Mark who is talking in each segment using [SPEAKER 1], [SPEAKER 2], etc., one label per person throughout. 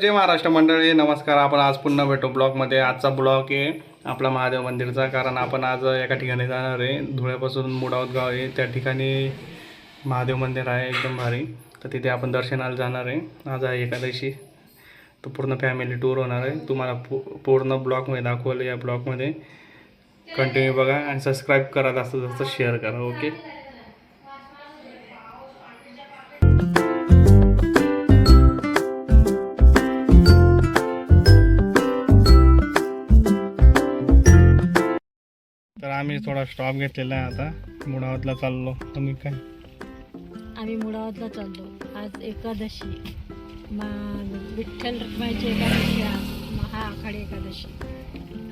[SPEAKER 1] जे महाराष्ट्र मंडळी नमस्कार. आपण आज पुन्हा भेटू ब्लॉगमध्ये. आजचा ब्लॉग आहे आपला महादेव मंदिरचा कारण आपण आज एका ठिकाणी जाणार आहे. धुळ्यापासून मुडावत गाव आहे. त्या ठिकाणी महादेव मंदिर आहे एकदम भारी. तर तिथे आपण दर्शनाला जाणार आहे. आज आहे एकादशी. तर पूर्ण फॅमिली टूर होणार आहे. तुम्हाला पू पूर्ण ब्लॉगमध्ये दाखवलं या ब्लॉगमध्ये. कंटिन्यू बघा आणि सबस्क्राईब करा. जास्त जास्त शेअर करा. ओके आम्ही थोडा स्टॉप घेतलेला आहे आता. मुडावतला चाललो. तुम्ही काय?
[SPEAKER 2] आम्ही मुळावतला चाललो. आज एकादशी. मा विठ्ठल रखमाईची एकादशी आज महाआखाडी एकादशी.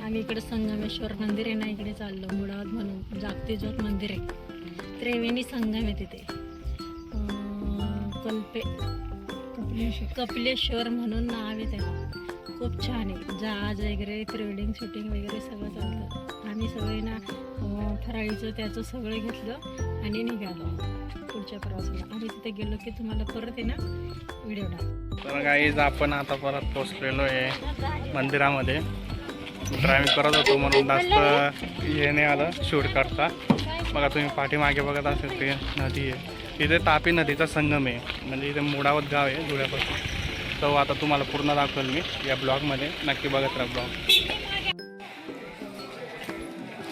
[SPEAKER 2] आम्ही इकडे संगमेश्वर मंदिर आहे ना इकडे चाललो. मुळावत म्हणून जागती जोत मंदिर आहे. त्रिवेणी संगम आहे तिथे. कल्पे कपिलेश्वर. म्हणून नाव आहे त्याला खूप छान आहे. जहाज वगैरे प्री वेडिंग शूटिंग वगैरे सगळं ना अं, त्याचं सगळं घेतलं आणि निघालो. पुढच्या प्रवासाला. आम्ही तिथे गेलो की तुम्हाला परत आहे ना व्हिडिओ
[SPEAKER 1] तर गाईज आपण आता परत पोचलेलो आहे मंदिरामध्ये. ड्रायव्हिंग करत होतो म्हणून जास्त हे नाही आलं शूट करता. बघा तुम्ही पाठीमागे बघत असेल ते नदी आहे. इथे तापी नदीचा संगम आहे. म्हणजे इथे मुडावत गाव आहे धुळ्यापासून. तो आता तुम्हाला पूर्ण दाखवेल मी या ब्लॉगमध्ये नक्की बघत राहा ब्लॉग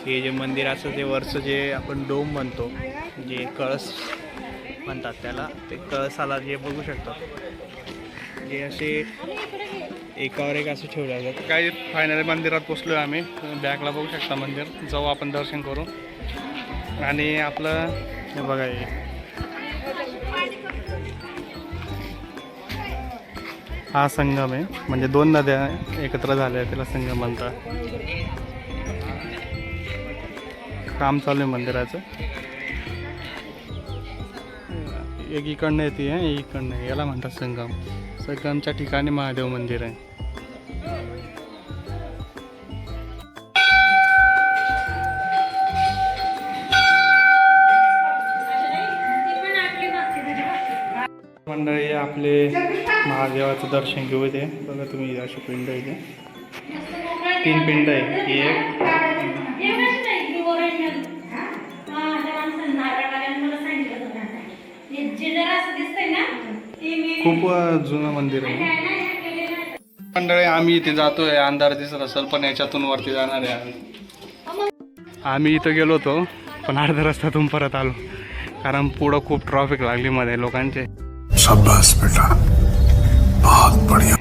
[SPEAKER 1] हे जे मंदिराचं जे वरचं जे आपण डोम म्हणतो जे कळस म्हणतात त्याला ते कळसाला जे बघू शकतो जे असे एकावर एक असं ठेवलं जातं काही फायनली मंदिरात पोचलो आम्ही. बॅकला बघू शकता मंदिर. जाऊ आपण दर्शन करू आणि आपलं हे बघा हे. हा संगम आहे. म्हणजे दोन नद्या एकत्र झाल्या त्याला संगम म्हणतात. काम चालू आहे मंदिराचं. एक इकडनं येते आहे इकडनं. याला म्हणतात संगम. संगमच्या ठिकाणी महादेव मंदिर आहे. मंडळी आपले महादेवाचं दर्शन घेऊ दे बघा तुम्ही अशी पिंड आहे इथे. तीन पिंड आहे. एक खूप जुनं मंदिर आहे. मंडळी आम्ही इथे जातोय. अंधार दिसत असेल पण याच्यातून वरती जाणार आहे आम्ही. इथं गेलो होतो पण अर्ध्या रस्त्यातून परत आलो. कारण पुढं खूप ट्रॉफिक लागली मध्ये लोकांचे.
[SPEAKER 3] शाबाश बेटा. बहुत बढ़िया.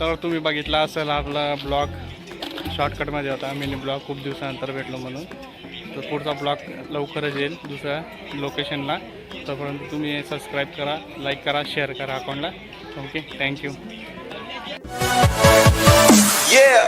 [SPEAKER 1] तर तुम्ही बघितला असेल आपला ब्लॉग. शॉर्टकटमध्ये होता. मिनी ब्लॉग खूप दिवसानंतर भेटलो म्हणून. तर पुढचा ब्लॉग लवकरच येईल दुसऱ्या लोकेशनला. तोपर्यंत तुम्ही सबस्क्राईब करा लाईक करा शेअर करा अकाउंटला ओके थँक्यू Yeah.